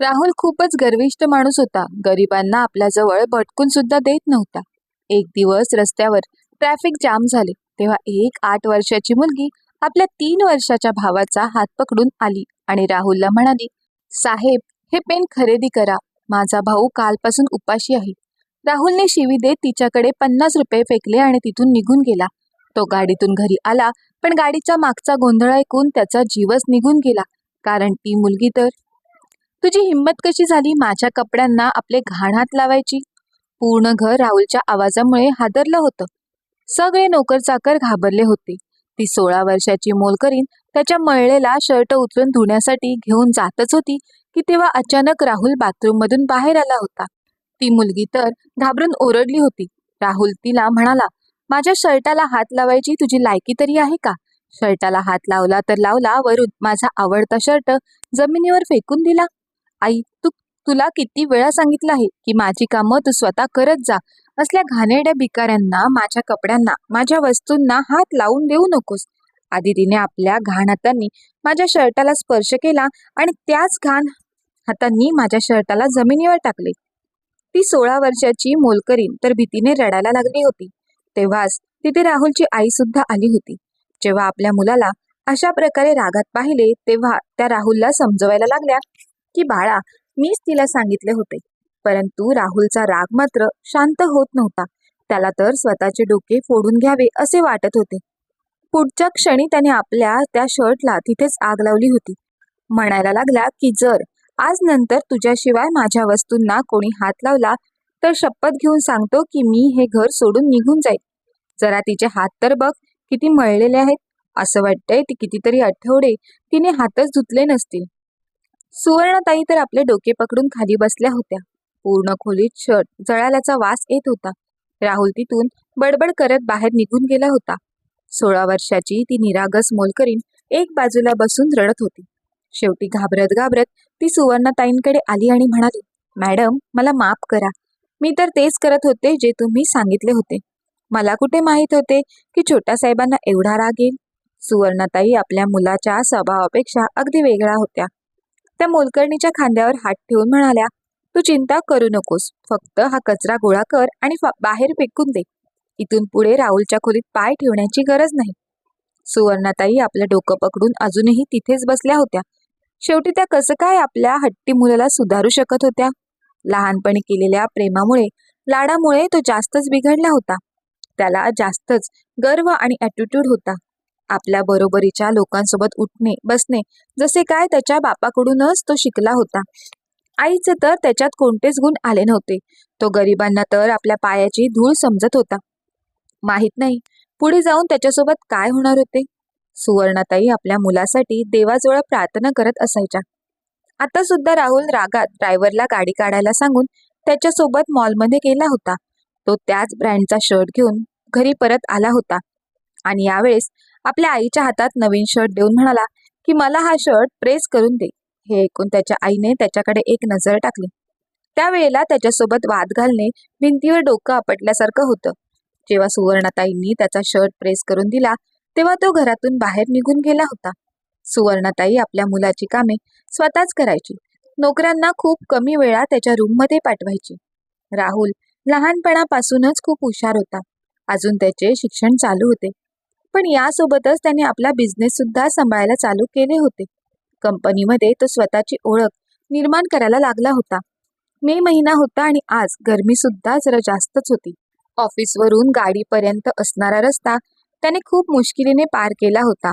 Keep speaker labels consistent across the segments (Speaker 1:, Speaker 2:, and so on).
Speaker 1: राहुल खूपच गर्विष्ठ माणूस होता. गरिबांना आपल्याजवळ भटकून सुद्धा देत नव्हता. एक दिवस रस्त्यावर ट्रॅफिक जाम झाले. तेव्हा एक आठ वर्षाची मुलगी आपल्या तीन वर्षाच्या भावाचा हात पकडून आली आणि राहुलला म्हणाली साहेब हे पेन खरेदी करा. माझा भाऊ कालपासून उपाशी आहे. राहुलने शिवी देत तिच्याकडे पन्नास रुपये फेकले आणि तिथून निघून गेला. तो गाडीतून घरी आला पण गाडीचा मागचा गोंधळ ऐकून त्याचा जीवच निघून गेला. कारण ती मुलगी तर तुझी हिंमत कशी झाली माझ्या कपड्यांना आपले घाण हात लावायची? पूर्ण घर राहुलच्या आवाजामुळे हादरलं होतं. सगळे नोकर चाकर घाबरले होते. ती सोळा वर्षाची मोलकरीन त्याच्या मळलेला शर्ट उचलून धुण्यासाठी घेऊन जातच होती की तेव्हा अचानक राहुल बाथरूममधून बाहेर आला होता. ती मुलगी तर घाबरून ओरडली होती. राहुल तिला म्हणाला माझ्या शर्टाला हात लावायची तुझी लायकी तरी आहे का? शर्टाला हात लावला तर लावला वरून माझा आवडता शर्ट जमिनीवर फेकून दिला. आई तू तुला किती वेळा सांगितलं आहे की माझी कामं तू स्वतः करत जा. असल्या घाणेरड्या भिकाऱ्यांना माझ्या कपड्यांना माझ्या वस्तूंना हात लावून देऊ नकोस. आदितीने आपल्या घाण हातांनी माझ्या शर्टाला स्पर्श केला आणि त्याच घाण हातांनी माझ्या शर्टाला जमिनीवर टाकले. ती सोळा वर्षाची मोलकरीन तर भीतीने रडायला लागली होती. तेव्हाच तिथे राहुलची आई सुद्धा आली होती. जेव्हा आपल्या मुलाला अशा प्रकारे रागात पाहिले तेव्हा त्या राहुलला समजवायला लागल्या की बाळा मीच तिला सांगितले होते. परंतु राहुलचा राग मात्र शांत होत नव्हता. त्याला तर स्वतःचे डोके फोडून घ्यावे असे वाटत होते. पुढच्या क्षणी त्याने आपल्या त्या शर्टला तिथेच आग लावली होती. म्हणायला लागला की जर आज नंतर तुझ्याशिवाय माझ्या वस्तूंना कोणी हात लावला तर शपथ घेऊन सांगतो की मी हे घर सोडून निघून जाईल जरा तिचे हात तर बघ किती मळलेले आहेत. असं वाटतंय ती कितीतरी आठवडे तिने हातच धुतले नसतील. सुवर्णताई तर आपले डोके पकडून खाली बसल्या होत्या. पूर्ण खोलीत शर्ट जळाल्याचा वास येत होता. राहुल तिथून बडबड करत बाहेर निघून गेला होता. सोळा वर्षाची ती निरागस मोलकरीण एक बाजूला बसून रडत होती. शेवटी घाबरत घाबरत ती सुवर्णताईंकडे आली आणि म्हणाली मॅडम मला माफ करा. मी तर तेच करत होते जे तुम्ही सांगितले होते. मला कुठे माहीत होते की छोट्या साहेबांना एवढा राग येईल? सुवर्णताई आपल्या मुलाच्या स्वभावापेक्षा अगदी वेगळ्या होत्या. त्या मोलकर्णीच्या खांद्यावर हात ठेवून म्हणाल्या तू चिंता करू नकोस. फक्त हा कचरा गोळा कर आणि बाहेर फेकून दे. इथून पुढे राहुलच्या खोलीत पाय ठेवण्याची गरज नाही. सुवर्णाताई आपलं डोकं पकडून अजूनही तिथेच बसल्या होत्या. शेवटी त्या कसं काय आपल्या हट्टी मुलाला सुधारू शकत होत्या? लहानपणी केलेल्या प्रेमामुळे लाडामुळे तो जास्तच बिघडला होता. त्याला जास्तच गर्व आणि ॲटिट्यूड होता. आपल्या बरोबरीच्या लोकांसोबत उठणे बसणे. जसे काय त्याच्या बापाकडूनच तो शिकला होता. आईचे तर त्याच्यात कोणतेच गुण आले नव्हते. तो गरिबांना तर आपल्या पायाची धूळ समजत होता. माहीत नाही पुढे जाऊन त्याच्यासोबत काय होणार होते? सुवर्णाताई आपल्या मुलासाठी देवाजवळ प्रार्थना करत असायच्या. आता सुद्धा राहुल रागात ड्रायव्हरला गाडी काढायला सांगून त्याच्यासोबत मॉलमध्ये गेला होता. तो त्याच ब्रँडचा शर्ट घेऊन घरी परत आला होता. आणि यावेळेस आपल्या आईच्या हातात नवीन शर्ट देऊन म्हणाला की मला हा शर्ट प्रेस करून दे. हे ऐकून त्याच्या आईने त्याच्याकडे एक नजर टाकली. त्यावेळेला त्याच्यासोबत वाद घालणे भिंतीवर डोकं आपटल्यासारखं होतं. जेव्हा सुवर्णाताईंनी त्याचा शर्ट प्रेस करून दिला तेव्हा तो घरातून बाहेर निघून गेला होता. सुवर्णाताई आपल्या मुलाची कामे स्वतःच करायची. नोकऱ्यांना खूप कमी वेळा त्याच्या रूममध्ये पाठवायची. राहुल लहानपणापासूनच खूप हुशार होता. अजून त्याचे शिक्षण चालू होते. पण यासोबतच त्याने आपला बिझनेस सुद्धा सांभाळायला चालू केले होते. कंपनीमध्ये तो स्वतःची ओळख निर्माण करायला लागला होता. मे महिना होता आणि आज गरमी सुद्धा जरा जास्तच होती. ऑफिसवरून गाडीपर्यंत असणारा रस्ता त्याने खूप मुश्किलीने पार केला होता.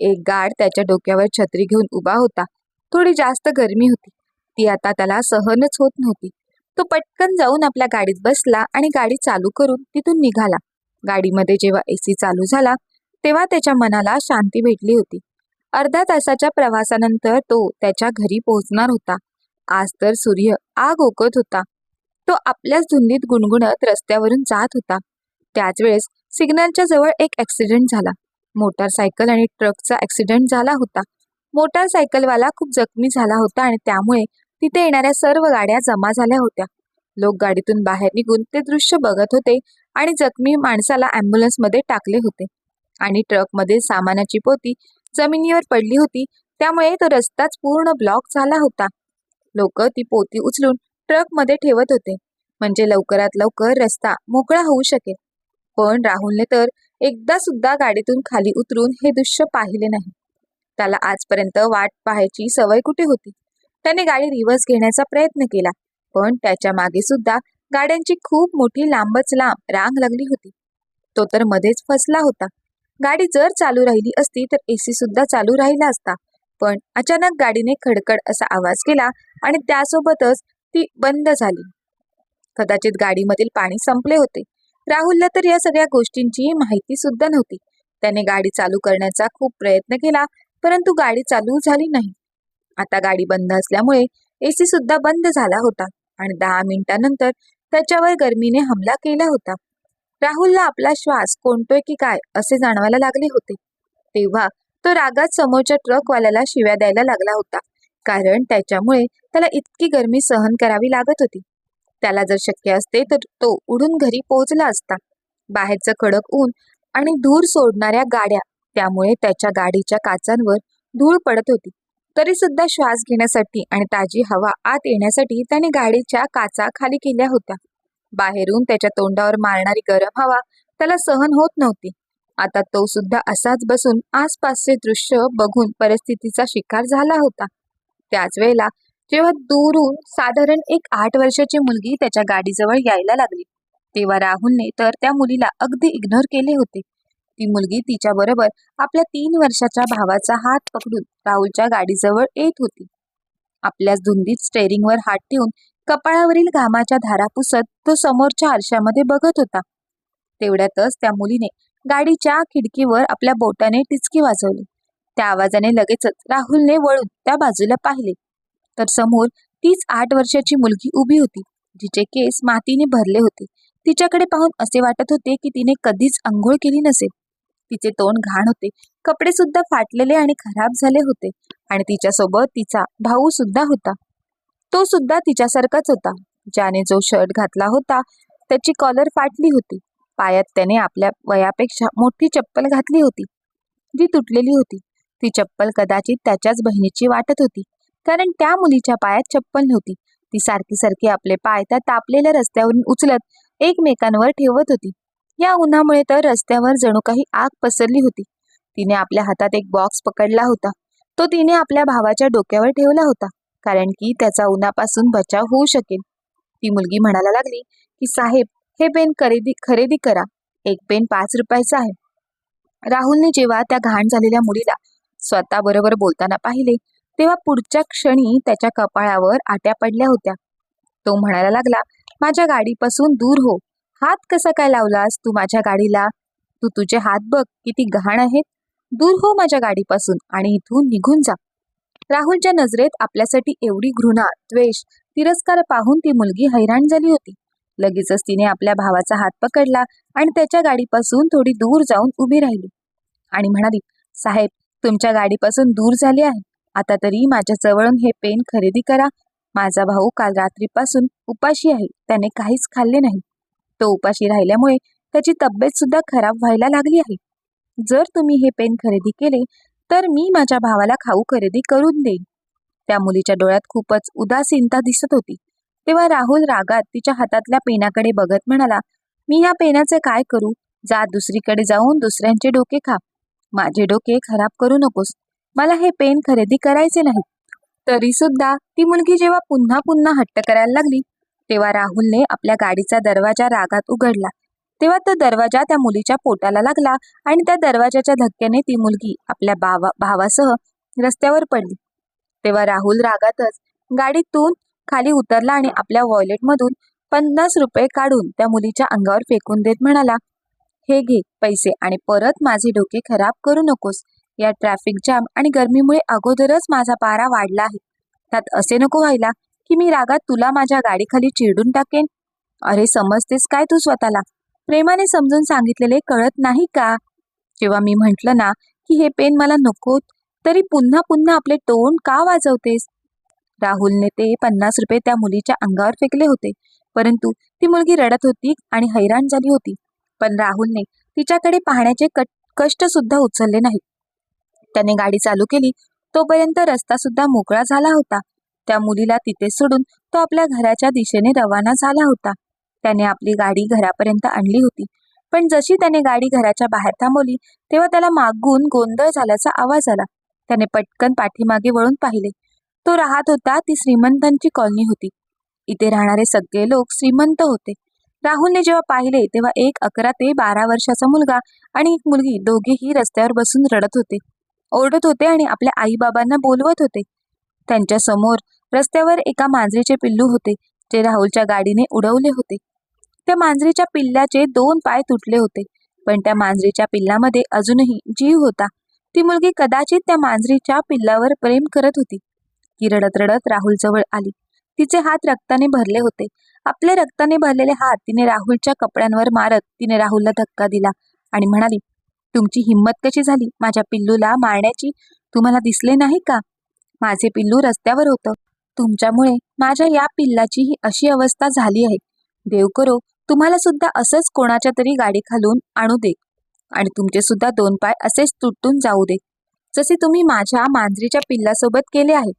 Speaker 1: एक गाड त्याच्या डोक्यावर छत्री घेऊन उभा होता. थोडी जास्त गरमी होती. ती आता त्याला सहनच होत नव्हती. तो पटकन जाऊन आपल्या गाडीत बसला आणि गाडी चालू करून तिथून निघाला. गाडीमध्ये जेव्हा एसी चालू झाला तेव्हा त्याच्या मनाला शांती भेटली होती. अर्ध्या तासाच्या प्रवासानंतर तो त्याच्या घरी पोहोचणार होता. आज तर सूर्य आग ओकत होता. तो आपल्याच धुंदीत गुणगुणत रस्त्यावरून जात होता. त्याच वेळेस सिग्नलच्या जवळ एक ॲक्सिडेंट झाला. मोटारसायकल आणि ट्रकचा ॲक्सिडेंट झाला होता. मोटारसायकलवाला खूप जखमी झाला होता आणि त्यामुळे तिथे येणाऱ्या सर्व गाड्या जमा झाल्या होत्या. लोक गाडीतून बाहेर निघून ते दृश्य बघत होते आणि जखमी माणसाला ॲम्ब्युलन्समध्ये टाकले होते. आणि ट्रकमध्ये सामानाची पोती जमिनीवर पडली होती त्यामुळे तो रस्ताच पूर्ण ब्लॉक झाला होता. लोक ती पोती उचलून ट्रकमध्ये ठेवत होते. म्हणजे लवकरात लवकर रस्ता मोकळा होऊ शकेल. पण राहुलने तर एकदा सुद्धा गाडीतून खाली उतरून हे दृश्य पाहिले नाही. त्याला आजपर्यंत वाट पाहायची सवय कुठे होती? त्याने गाडी रिव्हर्स घेण्याचा प्रयत्न केला पण त्याच्यामागे सुद्धा गाड्यांची खूप मोठी लांबच लांब रांग लागली होती. तो तर मध्येच फसला होता. गाडी जर चालू राहिली असती तर एसी सुद्धा चालू राहिला असता. पण अचानक गाडीने खडखड असा आवाज केला आणि त्यासोबतच ती बंद झाली. कदाचित गाडीमधील पाणी संपले होते. राहुलला तर या सगळ्या गोष्टींची माहिती सुद्धा नव्हती. त्याने गाडी चालू करण्याचा खूप प्रयत्न केला परंतु गाडी चालू झाली नाही. आता गाडी बंद असल्यामुळे एसी सुद्धा बंद झाला होता आणि दहा मिनिटानंतर त्याच्यावर गर्मीने हमला केला होता. राहुलला आपला श्वास कोणतोय की काय असे जाणवायला लागले होते. तेव्हा तो रागात समोरच्या ट्रकवाल्याला शिव्या द्यायला लागला होता. कारण त्याच्यामुळे त्याला इतकी गरमी सहन करावी लागत होती. त्याला जर शक्य असते तर तो उडून घरी पोहोचला असता. बाहेरचं कडक ऊन आणि धूर सोडणाऱ्या गाड्या त्यामुळे त्याच्या गाडीच्या काचांवर धूळ पडत होती. तरी सुद्धा श्वास घेण्यासाठी आणि ताजी हवा आत येण्यासाठी त्याने गाडीच्या काचा खाली केल्या होत्या. बाहेरून त्याच्या तोंडावर मारणारी गरम हवा त्याला सहन होत नव्हती. आता तो सुद्धा असाच बसून आसपासचे दृश्य बघून परिस्थितीचा शिकार झाला होता. त्याच वेळेला जेव्हा दूरून साधारण एक आठ वर्षाची मुलगी त्याच्या गाडीजवळ यायला लागली तेव्हा राहुलने तर त्या मुलीला अगदी इग्नोर केले होते. ती मुलगी तिच्या बरोबर आपल्या तीन वर्षाच्या भावाचा हात पकडून राहुलच्या गाडीजवळ येत होती. आपल्याच धुंदीत स्टेअरिंगवर हात ठेवून कपाळावरील घामाच्या धारा पुसत तो समोरच्या आरशामध्ये बघत होता. तेवढ्यातच त्या मुलीने गाडीच्या खिडकीवर आपल्या बोटाने टिचकी वाजवली. त्या आवाजाने लगेचच राहुलने वळून त्या बाजूला पाहिले. तर समोर तीच आठ वर्षाची मुलगी उभी होती जिचे केस मातीने भरले होते. तिच्याकडे पाहून असे वाटत होते की तिने कधीच आंघोळ केली नसेल. तिचे तोंड घाण होते कपडे सुद्धा फाटलेले आणि खराब झाले होते आणि तिच्यासोबत तिचा भाऊ सुद्धा होता. तो सुद्धा तिच्यासारखाच होता. ज्याने जो शर्ट घातला होता त्याची कॉलर फाटली होती. पायात त्याने आपल्या वयापेक्षा मोठी चप्पल घातली होती जी तुटलेली होती. ती चप्पल कदाचित त्याच्याच बहिणीची वाटत होती कारण त्या मुलीच्या पायात चप्पल नव्हती. ती सारखी सारखी आपले पाय त्या तापलेल्या रस्त्यावरून उचलत एकमेकांवर ठेवत होती. या उन्हामुळे तर रस्त्यावर जणू काही आग पसरली होती. तिने आपल्या हातात एक बॉक्स पकडला होता. तो तिने आपल्या भावाच्या डोक्यावर ठेवला होता. कारण की त्याचा उन्हापासून बचाव होऊ शकेल. ती मुलगी म्हणायला लागली की साहेब हे पेन खरेदी खरेदी करा. एक पेन पाच रुपयाचा आहे. राहुलने जेव्हा त्या घाण झालेल्या मुलीला स्वतः बरोबर बोलताना पाहिले तेव्हा पुढच्या क्षणी त्याच्या कपाळावर आट्या पडल्या होत्या. तो म्हणायला लागला माझ्या गाडीपासून दूर हो. हात कसा काय लावलास? तू माझ्या गाडीला तू तुझे हात बघ किती घाण आहेत. दूर हो माझ्या गाडीपासून आणि इथून निघून जा. राहुलच्या नजरेत आपल्यासाठी एवढी घृणा द्वेष तिरस्कार पाहून ती मुलगी हैराण झाली होती. लगेचच तिने आपल्या भावाचा हात पकडला आणि त्याच्या गाडीपासून थोडी दूर जाऊन उभी राहिली. आणि म्हणाली साहेब तुमच्या गाडीपासून दूर झाले आहे. आता तरी माझ्या जवळून हे पेन खरेदी करा. माझा भाऊ काल रात्रीपासून उपाशी आहे. त्याने काहीच खाल्ले नाही. तो उपाशी राहिल्यामुळे त्याची तब्येत सुद्धा खराब व्हायला लागली आहे. जर तुम्ही हे पेन खरेदी केले तर मी माझ्या भावाला खाऊ खरेदी करून देईन. त्या मुलीच्या डोळ्यात खूपच उदासीनता दिसत होती. तेव्हा राहुल रागात तिच्या हातातल्या पेनाकडे बघत म्हणाला मी ह्या पेनाचे काय करू? जा दुसरीकडे जाऊन दुसऱ्यांचे डोके खा. माझे डोके खराब करू नकोस. मला हे पेन खरेदी करायचे नाही तरी सुद्धा ती मुलगी जेव्हा पुन्हा पुन्हा हट्ट करायला लागली तेव्हा राहुलने आपल्या गाडीचा दरवाजा रागात उघडला. तेव्हा तो दरवाजा त्या मुलीच्या पोटाला लागला आणि त्या दरवाजाच्या धक्क्याने ती मुलगी आपल्या भावा भावासह रस्त्यावर पडली. तेव्हा राहुल रागातच गाडीतून खाली उतरला आणि आपल्या वॉलेटमधून पन्नास रुपये काढून त्या मुलीच्या अंगावर फेकून देत म्हणाला हे घे पैसे आणि परत माझे डोके खराब करू नकोस. या ट्रॅफिक जाम आणि गर्मीमुळे अगोदरच माझा पारा वाढला आहे. त्यात असे नको व्हायला की मी रागात तुला माझ्या गाडीखाली चिरडून टाकेन. अरे समजतेस काय तू स्वतःला? प्रेमाने समजून सांगितलेले कळत नाही का? जेव्हा मी म्हटलं ना की हे पेन मला नको तरी पुन्हा पुन्हा आपले तोंड का वाजवतेस? राहुलने ते पन्नास रुपये त्या मुलीच्या अंगावर फेकले होते परंतु ती मुलगी रडत होती आणि हैराण झाली होती. पण राहुलने तिच्याकडे पाहण्याचे कष्ट सुद्धा उचलले नाही त्याने गाडी चालू केली तोपर्यंत रस्ता सुद्धा मोकळा झाला होता. त्या मुलीला तिथे सोडून तो आपल्या घराच्या दिशेने रवाना झाला होता. त्याने आपली गाडी घरापर्यंत आणली होती. पण जशी त्याने गाडी घराच्या बाहेर थांबवली तेव्हा त्याला मागून गोंधळ झाल्याचा आवाज आला. त्याने पटकन पाठीमागे वळून पाहिले. तो राहत होता ती श्रीमंतांची कॉलनी होती. इथे राहणारे सगळे लोक श्रीमंत होते. राहुलने जेव्हा पाहिले तेव्हा एक अकरा ते बारा वर्षाचा मुलगा आणि एक मुलगी दोघेही रस्त्यावर बसून रडत होते. ओरडत होते आणि आपल्या आईबाबांना बोलवत होते. त्यांच्यासमोर रस्त्यावर एका मांजरीचे पिल्लू होते जे राहुलच्या गाडीने उडवले होते. त्या मांजरीच्या पिल्लाचे दोन पाय तुटले होते. पण त्या मांजरीच्या पिल्लामध्ये अजूनही जीव होता. ती मुलगी कदाचित त्या मांजरीच्या पिल्लावर प्रेम करत होती. ती रडत रडत राहुल जवळ आली. तिचे हात रक्ताने भरले होते. आपले रक्ताने भरलेले हात तिने राहुलच्या कपड्यांवर मारत तिने राहुलला धक्का दिला आणि म्हणाली तुमची हिंमत कशी झाली? माझ्या पिल्लूला मारण्याची तुम्हाला दिसले नाही का? माझे पिल्लू रस्त्यावर होतं. तुमच्यामुळे माझ्या या पिल्लाची ही अशी अवस्था झाली आहे. देव करो तुम्हाला सुद्धा असंच कोणाच्या तरी गाडी खालून आणू दे. आणि तुमचे सुद्धा दोन पाय असेच तुटून जाऊ दे. जसे तुम्ही माझ्या मांजरीच्या पिल्लासोबत केले आहे.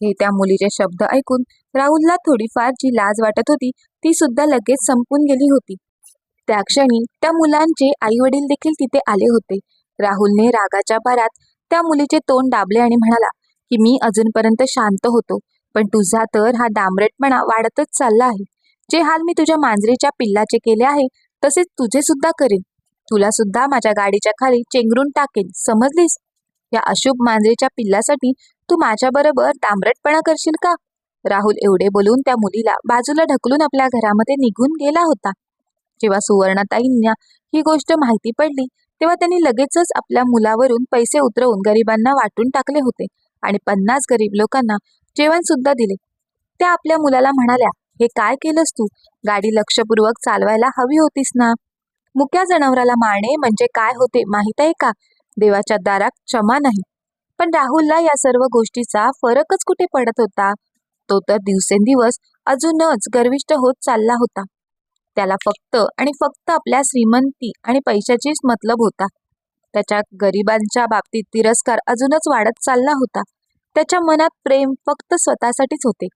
Speaker 1: हे त्या मुलीचे शब्द ऐकून राहुलला थोडीफार जी लाज वाटत होती ती सुद्धा लगेच संपून गेली होती. त्या क्षणी त्या मुलांचे आई वडील देखील तिथे आले होते. राहुलने रागाच्या भरात त्या मुलीचे तोंड दाबले आणि म्हणाला की मी अजूनपर्यंत शांत होतो पण तुझा तर हा डांबरेटपणा वाढतच चालला आहे. जे हाल मी तुझ्या मांजरीच्या पिल्लाचे केले आहे तसेच तुझे सुद्धा करेन. तुला सुद्धा माझ्या गाडीच्या खाली चेंगरून टाकेन. समजलीस? या अशुभ मांजरीच्या पिल्लासाठी तू माझ्याबरोबर तांबरटपणा करशील का? राहुल एवढे बोलून त्या मुलीला बाजूला ढकलून आपल्या घरामध्ये निघून गेला होता. जेव्हा सुवर्णाताईंना ही गोष्ट माहिती पडली तेव्हा त्यांनी लगेचच आपल्या मुलावरून पैसे उतरवून गरिबांना वाटून टाकले होते आणि पन्नास गरीब लोकांना जेवण सुद्धा दिले. त्या आपल्या मुलाला म्हणाल्या हे काय केलंस तू? गाडी लक्षपूर्वक चालवायला हवी होतीस ना? मुक्या जनावराला मारणे म्हणजे काय होते माहीत आहे का? देवाच्या दारात क्षमा नाही. पण राहुलला या सर्व गोष्टीचा फरकच कुठे पडत होता? तो तर दिवसेंदिवस अजूनच गर्विष्ट होत चालला होता. त्याला फक्त आणि फक्त आपल्या श्रीमंती आणि पैशाचीच मतलब होता. त्याच्या गरिबांच्या बाबतीत तिरस्कार अजूनच वाढत चालला होता. त्याच्या मनात प्रेम फक्त स्वतःसाठीच होते.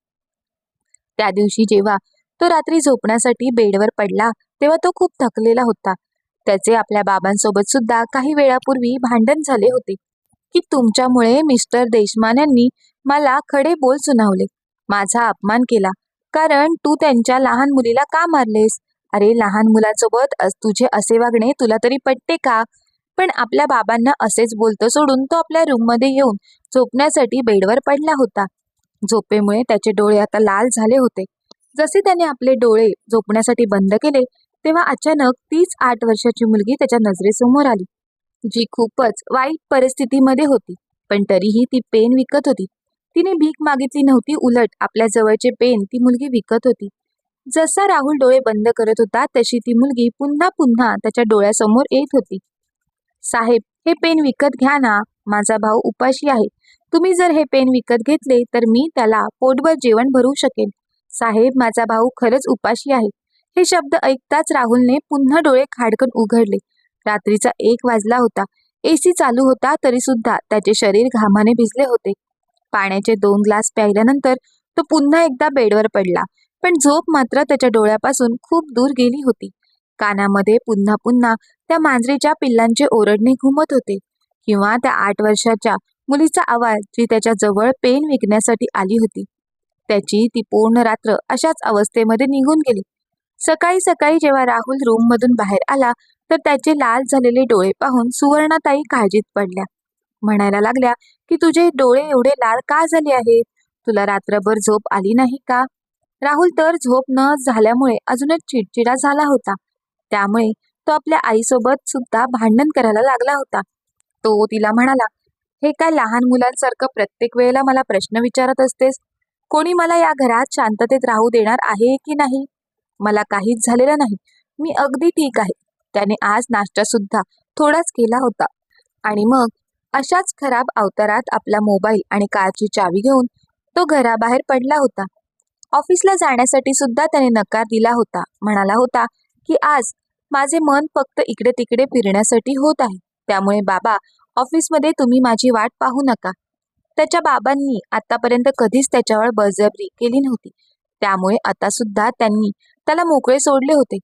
Speaker 1: त्या दिवशी जेव्हा तो रात्री झोपण्यासाठी बेडवर पडला तेव्हा तो खूप थकलेला होता. त्याचे आपल्या बाबांसोबत सुद्धा काही वेळापूर्वी भांडण झाले होते की तुमच्यामुळे मिस्टर देशमान यांनी मला खडे बोल सुनावले. माझा अपमान केला कारण तू त्यांच्या लहान मुलीला का मारलेस? अरे लहान मुलांसोबत अस- तुझे असे वागणे तुला तरी पटते का? पण आपल्या बाबांना असेच बोलतं सोडून तो आपल्या रूममध्ये येऊन झोपण्यासाठी बेडवर पडला होता. झोपेमुळे त्याचे डोळे आता लाल झाले होते. जसे त्याने आपले डोळे झोपण्यासाठी बंद केले तेव्हा अचानक तीच आठ वर्षाची मुलगी त्याच्या नजरेसमोर आली जी खूपच वाईट परिस्थितीमध्ये होती पण तरीही ती पेन विकत होती. तिने भीक मागितली नव्हती उलट आपल्या जवळचे पेन ती मुलगी विकत होती. जसा राहुल डोळे बंद करत होता तशी ती मुलगी पुन्हा पुन्हा त्याच्या डोळ्यासमोर येत होती. साहेब हे पेन विकत घ्या ना माझा भाऊ उपाशी आहे. तुम्ही जर हे पेन विकत घेतले तर मी त्याला पोटभर जेवण भरू शकेन. साहेब माझा भाऊ खरंच उपाशी आहे. हे शब्द ऐकताच राहुलने पुन्हा डोळे खाडकन उघडले. रात्रीचा एक वाजला होता. एसी चालू होता तरी सुद्धा त्याचे शरीर घामाने भिजले होते. पाण्याचे दोन ग्लास प्यायल्यानंतर तो पुन्हा एकदा बेडवर पडला. पण झोप मात्र त्याच्या डोळ्यापासून खूप दूर गेली होती. कानामध्ये पुन्हा पुन्हा त्या मांजरीच्या पिल्लांचे ओरडणे घुमत होते. किंवा त्या आठ वर्षाच्या मुलीचा आवाज जी त्याच्याजवळ पेन विकण्यासाठी आली होती. त्याची ती पूर्ण रात्र अशाच अवस्थेमध्ये निघून गेली. सकाळी सकाळी जेव्हा राहुल रूममधून बाहेर आला तर त्याचे लाल झालेले डोळे पाहून सुवर्णाताई काळजीत पडल्या. म्हणायला लागल्या की तुझे डोळे एवढे लाल का झाले आहेत? तुला रात्रभर झोप आली नाही का? राहुल तर झोप न झाल्यामुळे अजूनच चिडचिडा झाला होता. त्यामुळे तो आपल्या आईसोबत सुद्धा भांडण करायला लागला होता. तो तिला म्हणाला हे काय लहान मुलांसारखं प्रत्येक वेळेला मला प्रश्न विचारत असतेस? कोणी मला या घरात शांततेत राहू देणार आहे की नाही? मला काहीच झालेलं नाही. मी अगदी ठीक आहे. त्याने आज नाश्ता सुद्धा थोडाच केला होता. आणि मग अशाच खराब अवतारात आपला मोबाईल आणि कारची चावी घेऊन तो घराबाहेर पडला होता. ऑफिसला जाण्यासाठी सुद्धा त्याने नकार दिला होता. म्हणाला होता की आज माझे मन फक्त इकडे तिकडे फिरण्यासाठी होत आहे. त्यामुळे बाबा ऑफिसमध्ये तुम्ही माझी वाट पाहू नका. त्याच्या बाबांनी आतापर्यंत कधीच त्याच्यावर बळजबरी केली नव्हती. त्यामुळे आता सुद्धा त्यांनी त्याला मोकळे सोडले होते.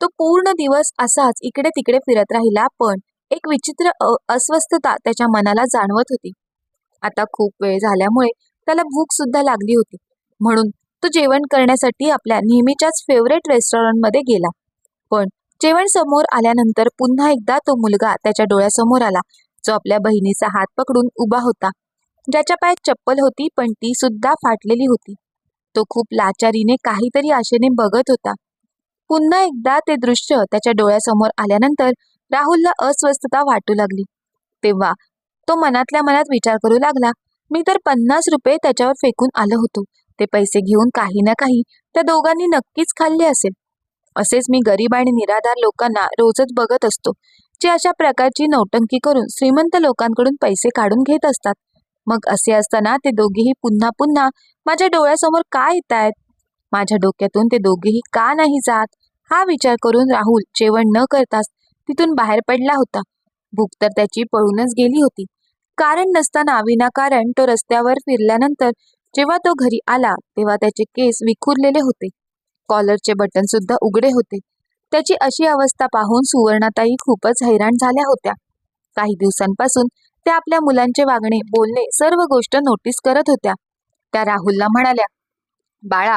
Speaker 1: तो पूर्ण दिवस असाच इकडे तिकडे फिरत राहिला पण एक विचित्र अ- अस्वस्थता त्याच्या मनाला जाणवत होती. आता खूप वेळ झाल्यामुळे त्याला भूक सुद्धा लागली होती. म्हणून तो जेवण करण्यासाठी आपल्या नेहमीच्याच फेवरेट रेस्टॉरंटमध्ये गेला. पण जेवण समोर आल्यानंतर पुन्हा एकदा तो मुलगा त्याच्या डोळ्यासमोर आला. जो आपल्या बहिणीचा हात पकडून उभा होता. ज्याच्या पायात चप्पल होती पण ती सुद्धा फाटलेली होती. तो खूप लाचारीने काहीतरी आशेने बघत होता. पुन्हा एकदा ते दृश्य त्याच्या डोळ्यासमोर आल्यानंतर राहुलला अस्वस्थता वाटू लागली. तेव्हा तो मनातल्या मनात विचार करू लागला मी तर पन्नास रुपये त्याच्यावर फेकून आलो होतो. ते पैसे घेऊन काही ना काही त्या दोघांनी नक्कीच खाल्ले असेल. असेच मी गरीब आणि निराधार लोकांना रोजच बघत असतो. जे अशा प्रकारची नौटंकी करून श्रीमंत लोकांकडून पैसे काढून घेत असतात. मग असे असताना ते दोघेही पुन्हा पुन्हा माझ्या डोळ्यासमोर का येत आहेत माझ्या डोक्यातून ते दोघेही का नाही जात? हा विचार करून राहुल जेवण न करताच तिथून बाहेर पडला होता. भूक तर त्याची पळूनच गेली होती. कारण नसताना विनाकारण तो रस्त्यावर फिरल्यानंतर जेव्हा तो घरी आला तेव्हा त्याचे केस विखुरलेले होते. कॉलरचे बटन सुद्धा उघडे होते. त्याची अशी अवस्था पाहून सुवर्णाताई खूपच हैराण झाल्या होत्या. काही दिवसांपासून त्या आपल्या मुलांचे वागणे बोलणे सर्व गोष्ट नोटीस करत होत्या. त्या राहुलला म्हणाल्या बाळा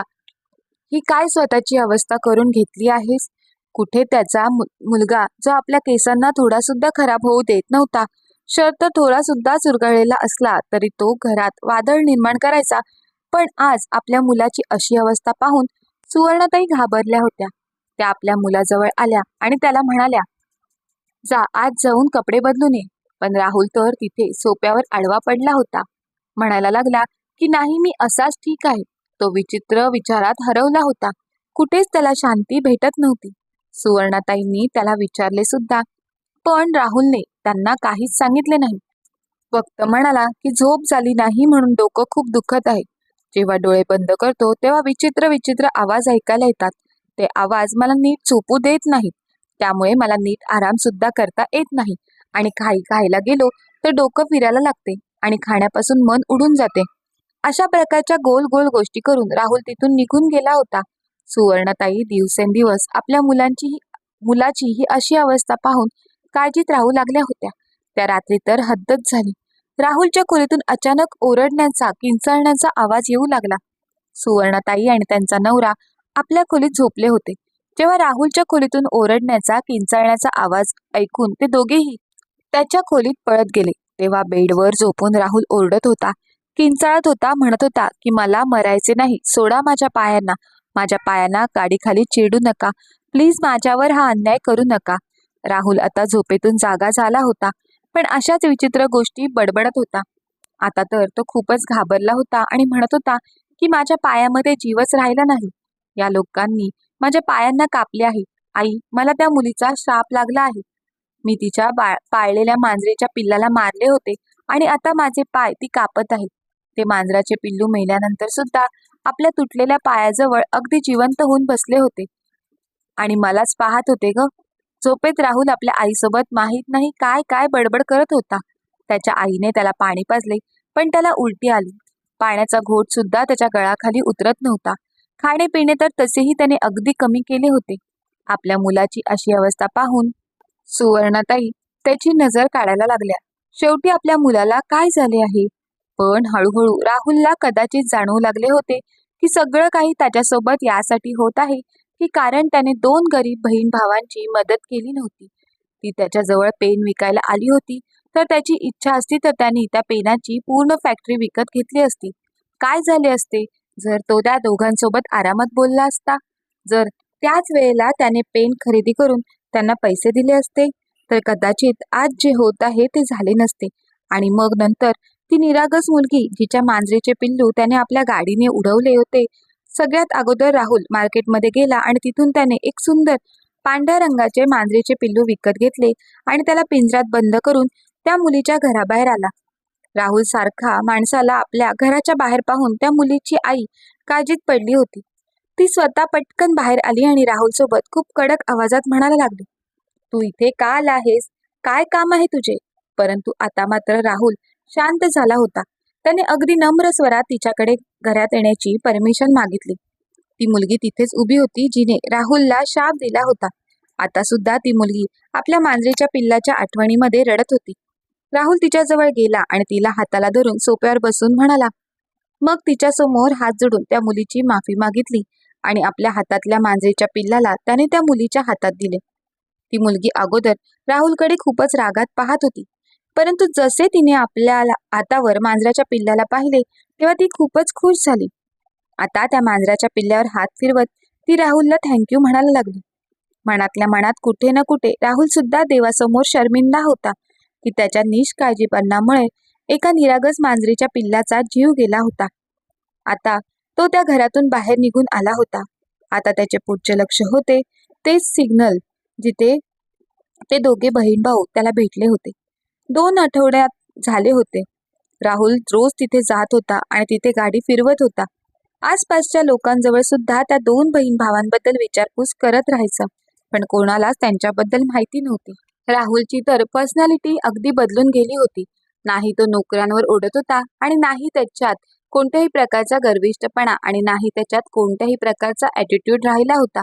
Speaker 1: ही काय स्वतःची अवस्था करून घेतली आहेस? कुठे त्याचा मुलगा जो आपल्या केसांना थोडा सुद्धा खराब होऊ देत नव्हता शर्त थोडा सुद्धा चुरगळलेला असला तरी तो घरात वादळ निर्माण करायचा. पण आज आपल्या मुलाची अशी अवस्था पाहून सुवर्णाताई घाबरल्या होत्या. त्या आपल्या मुलाजवळ आल्या आणि त्याला म्हणाल्या जा आज जाऊन कपडे बदलून ये. पण राहुल तर तिथे सोप्यावर आडवा पडला होता. म्हणायला लागला की नाही मी असाच ठीक आहे. तो विचित्र विचारात हरवला होता. कुठेच त्याला शांती भेटत नव्हती. सुवर्णाताईंनी त्याला विचारले सुद्धा पण राहुलने त्यांना काहीच सांगितले नाही. फक्त म्हणाला की झोप झाली नाही म्हणून डोकं खूप दुखत आहे. जेव्हा डोळे बंद करतो तेव्हा विचित्र विचित्र आवाज ऐकायला येतात. ते आवाज मला नीट झोपू देत नाहीत. त्यामुळे मला नीट आराम सुद्धा करता येत नाही. आणि खाई खायला गेलो तर डोकं फिरायला लागते आणि खाण्यापासून मन उडून जाते. अशा प्रकारच्या गोल गोल गोष्टी करून राहुल तिथून निघून गेला होता. सुवर्णताई दिवसेंदिवस आपल्या मुलांची ही- मुलाची ही अशी अवस्था पाहून काळजीत राहू लागल्या होत्या. त्या रात्री तर हद्दच झाली. राहुलच्या खोलीतून अचानक ओरडण्याचा किंचाळण्याचा आवाज येऊ लागला. सुवर्णताई आणि त्यांचा नवरा आपल्या खोलीत झोपले होते. जेव्हा राहुलच्या खोलीतून ओरडण्याचा किंचाळण्याचा आवाज ऐकून ते दोघेही त्याच्या खोलीत पळत गेले. तेव्हा बेडवर झोपून राहुल ओरडत होता किंचाळत होता म्हणत होता की मला मरायचे नाही सोडा माझ्या पायांना. माझ्या पायांना गाडीखाली चिडू नका. प्लीज माझ्यावर हा अन्याय करू नका. राहुल आता झोपेतून जागा झाला होता पण अशाच विचित्र गोष्टी बडबडत होता. आता तर तो खूपच घाबरला होता आणि म्हणत होता की माझ्या पायामध्ये जीवच राहिला नाही. या लोकांनी माझ्या पायांना कापले आहे. आई मला त्या मुलीचा श्राप लागला आहे. मी तिच्या बा पाळलेल्या मांजरेच्या पिल्लाला मारले होते आणि आता माझे पाय ती कापत आहे ते मांजराचे पिल्लू मेल्यानंतर सुद्धा आपल्या तुटलेल्या पायाजवळ अगदी जिवंत होऊन बसले होते. आणि मलाच पाहत होते ग. झोपेत राहुल आपल्या आईसोबत माहीत नाही काय काय बडबड करत होता. त्याच्या आईने त्याला पाणी पाजले पण त्याला उलटी आली. पाण्याचा घोट सुद्धा त्याच्या गळाखाली उतरत नव्हता. खाणेपिणे तर तसेही त्याने अगदी कमी केले होते. आपल्या मुलाची अशी अवस्था पाहून सुवर्णाताई त्याची नजर काढायला लागल्या. शेवटी आपल्या मुलाला काय झाले आहे? पण हळूहळू राहुलला कदाचित जाणवू लागले होते की सगळं काही त्याच्यासोबत यासाठी होत आहे की कारण त्याने दोन गरीब बहीण भावांची मदत केली नव्हती. ती त्याच्याजवळ पेन विकायला आली होती तर त्याची इच्छा असती तर त्यांनी त्या पेनाची पूर्ण फॅक्टरी विकत घेतली असती. काय झाले असते? जर तो त्या दोघांसोबत आरामात बोलला असता जर त्याच वेळेला त्याने पेन खरेदी करून त्यांना पैसे दिले असते तर कदाचित आज जे होत आहे ते झाले नसते. आणि मग नंतर ती निरागस मुलगी जिच्या मांजरीचे पिल्लू त्याने आपल्या गाडीने उडवले होते सगळ्यात अगोदर राहुल मार्केटमध्ये गेला आणि तिथून त्याने एक सुंदर पांढऱ्या रंगाचे मांजरीचे पिल्लू विकत घेतले आणि त्याला पिंजऱ्यात बंद करून त्या मुलीच्या घराबाहेर आला. राहुल सारखा माणसाला आपल्या घराच्या बाहेर पाहून त्या मुलीची आई काळजीत पडली होती. ती स्वतः पटकन बाहेर आली आणि राहुल सोबत खूप कडक आवाजात म्हणायला लागली तू इथे का आला आहेस? काय काम आहे तुझे? परंतु आता मात्र राहुल शांत झाला होता. त्याने अगदी नम्र स्वरात तिच्याकडे घरात येण्याची परमिशन मागितली. ती मुलगी तिथेच उभी होती जिने राहुलला शाप दिला होता. आता सुद्धा ती मुलगी आपल्या मांजरीच्या पिल्लाच्या आठवणीमध्ये रडत होती. राहुल तिच्याजवळ गेला आणि तिला हाताला धरून सोप्यावर बसून म्हणाला मग तिच्या समोर हात जोडून त्या मुलीची माफी मागितली आणि आपल्या हातातल्या मांजरीच्या पिल्लाला त्याने त्या मुलीच्या हातात दिले. ती मुलगी अगोदर राहुलकडे खूपच रागात पाहत होती. परंतु जसे तिने आपल्या हातावर मांजराच्या पिल्लाला पाहिले तेव्हा ती खूपच खुश झाली. आता त्या मांजराच्या पिल्ल्यावर हात फिरवत ती राहुलला थँक्यू म्हणायला लागली. मनातल्या मनात कुठे ना कुठे राहुल सुद्धा देवासमोर शर्मिंदा होता. की त्याच्या निष्काळजीपणामुळे एका निरागस मांजरीच्या पिल्लाचा जीव गेला होता. आता तो त्या घरातून बाहेर निघून आला होता. आता त्याचे पुढचे लक्ष होते तेच सिग्नल जिथे ते दोघे बहीण भाऊ त्याला भेटले होते. दोन आठवड्यात झाले होते. राहुल रोज तिथे जात होता आणि तिथे गाडी फिरवत होता. आसपासच्या लोकांजवळ सुद्धा त्या दोन बहीण भावांबद्दल विचारपूस करत राहायचं पण कोणालाच त्यांच्याबद्दल माहिती नव्हती. राहुलची तर पर्सनॅलिटी अगदी बदलून गेली होती. नाही तो नोकऱ्यांवर ओढत होता आणि नाही त्याच्यात कोणत्याही प्रकारचा गर्विष्ठपणा आणि नाही त्याच्यात कोणत्याही प्रकारचा ॲटिट्यूड राहिला होता.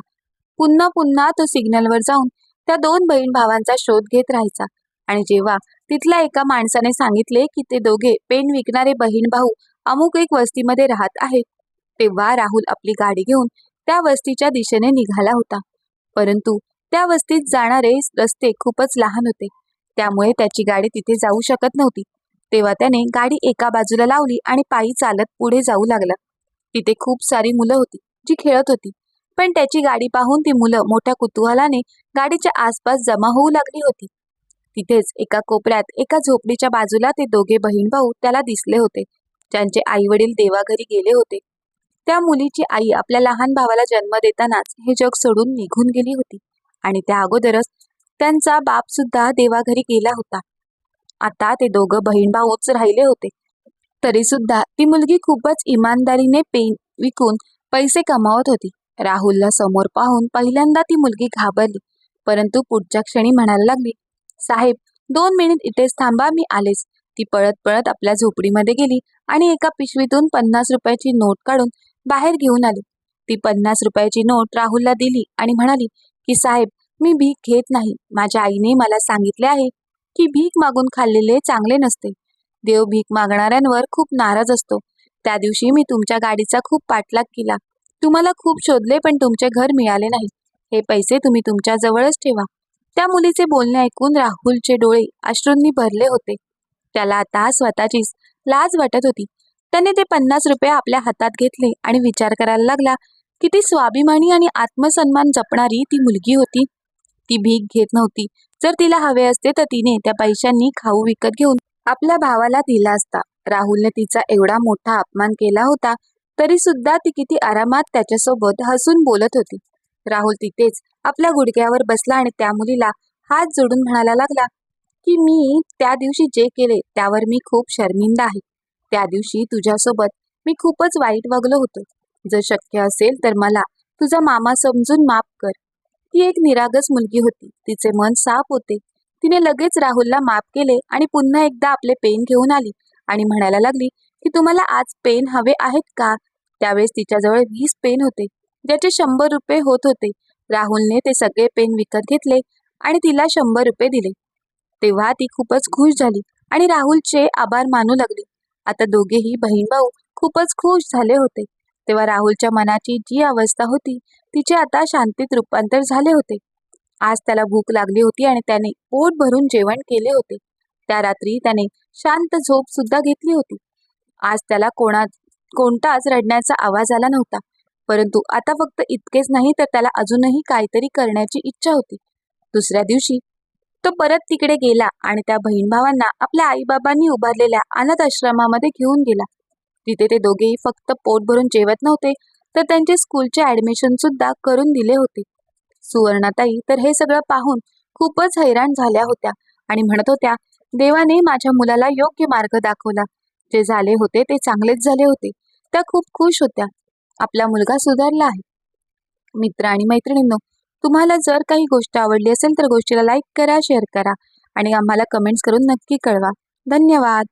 Speaker 1: पुन्हा पुन्हा तो सिग्नलवर जाऊन त्या दोन बहीण भावांचा शोध घेत राहायचा. आणि जेव्हा तिथल्या एका माणसाने सांगितले की ते दोघे पेन विकणारे बहीण भाऊ अमुक एक वस्तीमध्ये राहत आहेत तेव्हा राहुल आपली गाडी घेऊन त्या वस्तीच्या दिशेने निघाला होता. परंतु त्या वस्तीत जाणारे रस्ते खूपच लहान होते. त्यामुळे त्याची गाडी तिथे जाऊ शकत नव्हती. तेव्हा त्याने गाडी एका बाजूला लावली आणि पायी चालत पुढे जाऊ लागला. तिथे खूप सारी मुलं होती जी खेळत होती. पण त्याची गाडी पाहून ती मुलं मोठ्या कुतूहलाने गाडीच्या आसपास जमा होऊ लागली होती. तिथेच एका कोपऱ्यात एका झोपडीच्या बाजूला ते दोघे बहीण भाऊ त्याला दिसले होते. ज्यांचे आई वडील देवाघरी गेले होते. त्या मुलीची आई आपल्या लहान भावाला जन्म देतानाच हे जग सोडून निघून गेली होती. आणि त्या अगोदरच त्यांचा बाप सुद्धा देवाघरी गेला होता. आता ते दोघं बहीण भाऊच राहिले होते. तरी सुद्धा ती मुलगी खूपच इमानदारीने पेन विकून पैसे कमावत होती. राहुलला समोर पाहून पहिल्यांदा ती मुलगी घाबरली. परंतु पुढच्या क्षणी म्हणायला लागली साहेब दोन मिनिट इथेच थांबा मी आलेच. ती पळत पळत आपल्या झोपडीमध्ये गेली आणि एका पिशवीतून पन्नास रुपयाची नोट काढून बाहेर घेऊन आली. ती पन्नास रुपयाची नोट राहुलला दिली आणि म्हणाली की साहेब मी भीक घेत नाही. माझ्या आईने मला सांगितले आहे की भीक मागून खाल्लेले चांगले नसते. देव भीक मागणाऱ्यांवर खूप नाराज असतो. त्या दिवशी मी तुमच्या गाडीचा खूप पाठलाग केला. तुम्हाला खूप शोधले पण तुमचे घर मिळाले नाही. हे पैसे तुम्ही तुमच्या जवळच ठेवा. त्या मुलीचे बोलणे ऐकून राहुलचे डोळे अश्रूंनी भरले होते. त्याला आता स्वतःचीच लाज वाटत होती. त्याने ते पन्नास रुपये आपल्या हातात घेतले आणि विचार करायला लागला किती स्वाभिमानी आणि आत्मसन्मान जपणारी ती मुलगी होती. ती भीक घेत नव्हती. जर तिला हवे असते तर तिने त्या पैशांनी खाऊ विकत घेऊन आपल्या भावाला दिला असता. राहुलने तिचा एवढा मोठा अपमान केला होता तरी सुद्धा ती किती आरामात त्याच्यासोबत हसून बोलत होती. राहुल तिथेच आपल्या गुडघ्यावर बसला आणि त्या मुलीला हात जोडून म्हणायला लागला की मी त्या दिवशी जे केले त्यावर मी खूप शर्मिंदा आहे. त्या दिवशी तुझ्यासोबत मी खूपच वाईट वागलो होतो. जर शक्य असेल तर मला तुझा मामा समजून माफ कर. ती एक निरागस मुलगी होती. तिचे मन साफ होते. तिने लगेच राहुलला माफ केले आणि पुन्हा एकदा आपले पेन घेऊन आली आणि म्हणायला लागली की तुम्हाला आज पेन हवे आहेत का? त्यावेळेस तिच्याजवळ वीस पेन होते ज्याचे शंभर रुपये होत होते. राहुलने ते सगळे पेन विकत घेतले आणि तिला शंभर रुपये दिले. तेव्हा ती खूपच खुश झाली आणि राहुलचे आभार मानू लागली. आता दोघेही बहीण भाऊ खूपच खुश झाले होते. तेव्हा राहुलच्या मनाची जी अवस्था होती तिचे आता शांतीत रूपांतर झाले होते. आज त्याला भूक लागली होती आणि त्याने पोट भरून जेवण केले होते. त्या रात्री त्याने शांत झोप सुद्धा घेतली होती. आज त्याला कोणा कोणताच रडण्याचा आवाज आला नव्हता. परंतु आता फक्त इतकेच नाही तर त्याला अजूनही काहीतरी करण्याची इच्छा होती. दुसऱ्या दिवशी तो परत तिकडे गेला आणि त्या बहीण भावांना आपल्या आईबाबांनी उभारलेल्या अनाथ आश्रमामध्ये घेऊन गेला. तिथे ते दोघेही फक्त पोट भरून जेवत नव्हते तर त्यांचे स्कूलचे ऍडमिशन सुद्धा करून दिले होते. सुवर्णाताई तर हे सगळं पाहून खूपच हैराण झाल्या होत्या आणि म्हणत होत्या देवाने माझ्या मुलाला योग्य मार्ग दाखवला. जे झाले होते ते चांगलेच झाले होते. त्या खूप खुश होत्या. आपला मुलगा सुधारला आहे. मित्र आणि मैत्रिणींनो तुम्हाला जर काही गोष्ट आवडली असेल तर गोष्टीला लाईक करा शेअर करा आणि आम्हाला कमेंट्स करून नक्की कळवा. धन्यवाद!